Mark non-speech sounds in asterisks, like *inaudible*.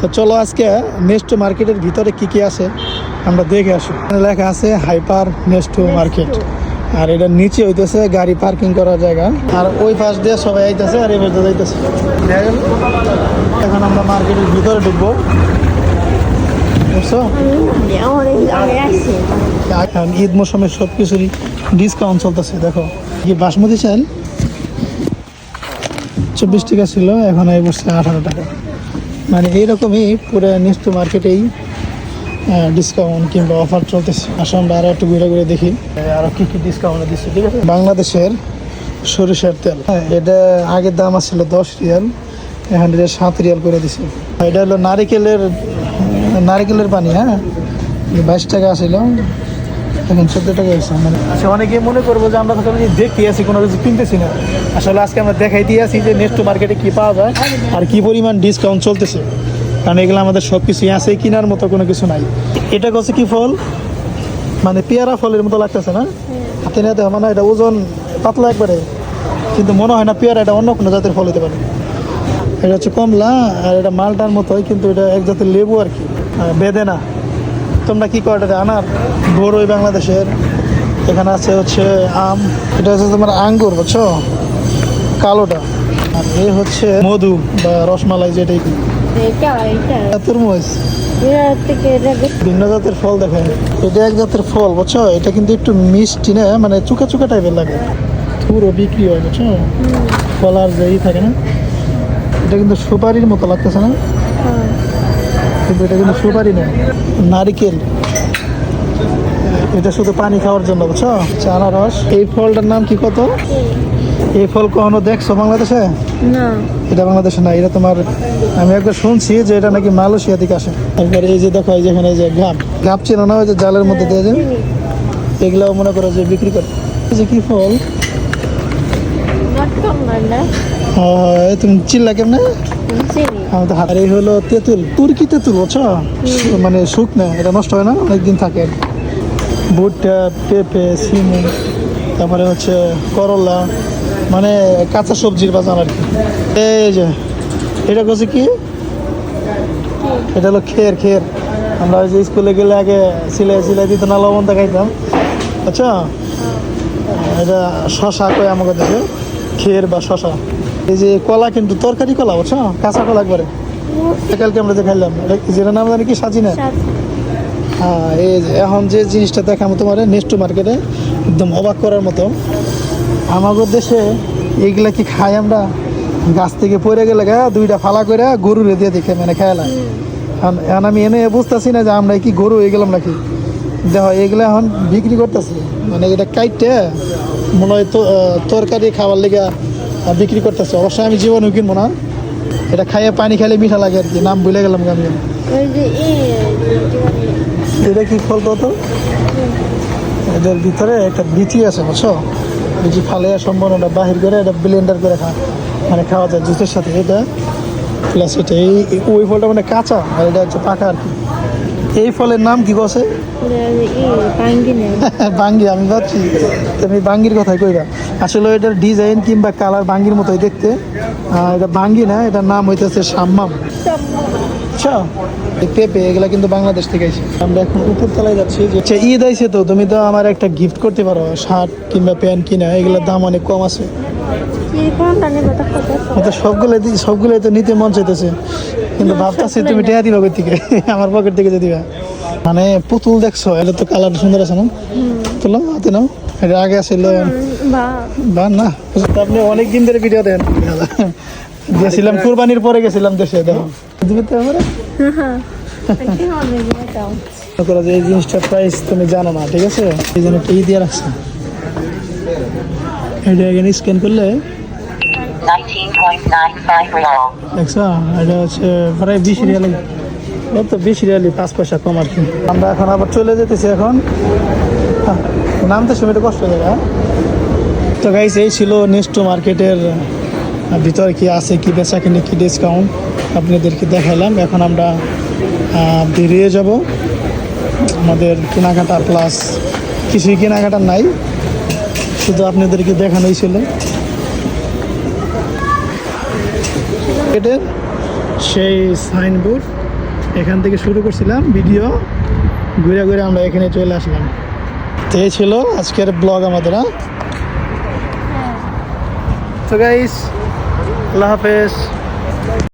তো চলো আজকে নেক্সট মার্কেটের ভিতরে কি কি আছে আমরা দেখে আসি। লেখা আছে হাইপার নেক্সট মার্কেট আর এটার নিচে হইতেছে গাড়ি পার্কিং করার জায়গা। আর ওই পাশ দিয়ে সবাই আইতেছে আর এই পাশ যাইতেছে। এখন আমরা মার্কেটের ভিতরে ঢুকবো। ঈদ মৌসুমে সব কিছুরই ডিসকাউন্ট চলতেছে, দেখো। কি বাসমতি চাল চব্বিশ টাকা ছিল, এখন এই বসছে আঠারো টাকা। মানে এইরকমই পুরো নিশ্চ মার্কেটেই ডিসকাউন্ট কিংবা অফার চলতেছে। আসলে আমরা আরও একটু ঘুরে ঘুরে দেখি। আরও কী কী ডিসকাউন্ট দিচ্ছে ঠিক আছে? বাংলাদেশের সরিষার তেল। হ্যাঁ এটা আগের দাম আসছিল দশ রিয়াল এখন এটা সাত রিয়াল করে দিছে। এটা হলো নারিকেলের নারিকেলের পানি হ্যাঁ? বাইশ টাকা আসছিল এখন চোদ্দ টাকা হয়েছে মানে। আচ্ছা অনেকে মনে করব যে আমরা তো দেখতে আসি কোনো কিছু কিনতেছি না। আসলে আজকে আমরা দেখাইতে আসি যে নেক্সট মার্কেটে কি পাওয়া যায় আর কি পরিমাণ ডিসকাউন্ট চলতেছে। কারণ এগুলো আমাদের সব কিছুই আছে কেনার মতো কোনো কিছু নাই। এটা হচ্ছে কি ফল? মানে পেয়ারা ফলের মতো লাগতেছে না? হাতে নিয়ে মানে এটা ওজন পাতলা একবারে কিন্তু মনে হয় না পেয়ারা এটা অন্য কোনো জাতের ফল হতে পারে। এটা হচ্ছে কমলা আর এটা মালটার মতোই কিন্তু এটা এক জাতের লেবু আর কি। বেদেনা। তোমরা কি করো এটা আনার বড়ই বাংলাদেশের? এখানে আছে হচ্ছে আম এটা হচ্ছে তোমার আঙ্গুর বুঝছ? কালোটা। আর এ হচ্ছে মধু বা রসমালাই যেটাই কি তরমুজ ভিন্ন জাতের ফল দেখে এটা এক জাতের ফল বুঝছ? এটা কিন্তু একটু মিষ্টি না মানে চুকা চুকা টাইপের লাগে। পুরো বিক্রি হয় বুঝছ? ফলার যে ই থাকে না এটা কিন্তু সুপারির মতো লাগতেছে না? কিন্তু এটা কিন্তু সুপারি না। নারিকেল। এটা শুধু পানি খাওয়ার জন্য বুঝছ? চানা রস। এই ফলটার নাম কি কত? এই ফল কখনো দেখছ বাংলাদেশে? না। এটা বাংলাদেশে না এটা তোমার আমি একবার শুনছি যে এটা নাকি মালয়েশিয়া থেকে আসে। তারপরে এই যে দেখো এই যে এখানে যে গাপ গাপ ছিল না ওই যে জালের মধ্যে দিয়ে যে? এগুলাও মনে করো যে বিক্রি করে। যে কি ফল? না তুমি চিল্লা কেমনে? চিনি আমি হাত। আর এই হলো তেঁতুল তুর্কি তেঁতুল বুঝছ? মানে শুকনা এটা নষ্ট হয় না অনেকদিন থাকে। ভুট্টা পেঁপে সিমু তারপরে হচ্ছে করলা মানে কাঁচা সবজির বাজার আর কি। এই যে এটা করছে কি? এটা হলো খের খের। আমরা ওই যে স্কুলে গেলে আগে সিলাই সিলাই দিত না লবণটা খাইতাম আচ্ছা এটা শশা কয় আমাকে দেখে খের বা শশা। এই যে কলা কিন্তু তরকারি কলা বুঝছ? কাঁচা কলা একবারে। কালকে আমরা যে খাইলাম যেটা নাম জানি কি? সাজি না? হ্যাঁ এই যে এখন যে জিনিসটা দেখাবো তোমার নেক্সট মার্কেটে একদম অবাক করার মতো। আমাদের দেশে এইগুলা কি খাই আমরা? গাছ থেকে পড়ে গেলে গা দুইটা ফালা করে গরুরে দিয়ে দেখে মানে খেয়ালাম এখন আমি এনে বুঝতেছি না যে আমরা কি গরু হয়ে গেলাম নাকি? দেখো এগুলো এখন বিক্রি করতেছি। মানে এটা কাইটে মনে হয় তো তরকারি খাওয়ার লেগে বিক্রি করতেছে। অবশ্যই আমি জীবনেও কিনবো না। এটা খাইয়ে পানি খেলে মিঠা লাগে আর কি। নাম ভুলে গেলাম আমি। এটা কি ফল তো এদের ভিতরে একটা বিচি আছে বুঝছ? বিচি ফালে সম্পূর্ণটা বাহির করে এটা ব্লেন্ডার করে খা মানে খাওয়া যায় জুসের সাথে। এটা প্লাস এটা এই- ওই ফলটা মানে কাঁচা আর এটা হচ্ছে পাকা আর কি। এই ফলের নাম কি কছে বাঙ্গি আমি ভাবছি তুমি বাঙ্গির কথাই কইবা। আসলে এটার ডিজাইন কিংবা কালার বাঙ্গির মতোই দেখতে। এটা বাঙ্গি না এটার নাম হইতেছে সাম্মাম। আচ্ছা পেঁপে এগুলা কিন্তু বাংলাদেশ থেকে আইছে। আমরা এখন উপর তলায় যাচ্ছি যে আচ্ছা, ঈদ আইছে তো তুমি তো আমার একটা গিফট করতে পারো শার্ট কিংবা প্যান্ট কিনা এগুলোর দাম অনেক কম আছে। সবগুলো সবগুলো তো নিতে মন চাইতেছে। কিন্তু ভাবতেছি তুমি টেয়া দিবা কই থেকে? *laughs* আমার পকেট থেকে যে দিবা। মানে পুতুল দেখছ এটা তো কালার সুন্দর আছে না? তুলো হাতে নাও। এটা আগে আসছিল বা। না। আপনি অনেক দিন ধরে ভিডিও দেন। গেছিলাম কুরবানির পরে গেছিলাম দেশে দেখো। দিবে তো আমার? কি হবে এটাও মনে যে এই জিনিসটার প্রাইস তুমি জানো না ঠিক আছে? এই জন্য ই দিয়ে রাখছে। এটা এখানে স্ক্যান করলে 19.95 real. এটা হচ্ছে প্রায় বিশ রিয়ালি তো বিশ রিয়ালি পাঁচ পয়সা কম আর কি। আমরা এখন আবার চলে যেতেছি এখন। হ্যাঁ, নামতে সময় একটু কষ্ট হয়ে হ্যাঁ? তো গাইস এই ছিল নেক্সট মার্কেটের ভিতরে কি আছে কি বেচা কিনে কি ডিসকাউন্ট আপনাদেরকে দেখাইলাম। এখন আমরা বেরিয়ে যাব। আমাদের কেনাকাটা প্লাস কিছুই কেনাকাটা নাই। শুধু আপনাদেরকে দেখানোই ছিল। এটার সেই সাইনবোর্ড এখান থেকে শুরু করছিলাম ভিডিও ঘুরে ঘুরে আমরা এখানে চলে আসলাম। তো এই ছিল আজকের ব্লগ আমাদের হ্যাঁ? তো গাইস আল্লাহ হাফেজ।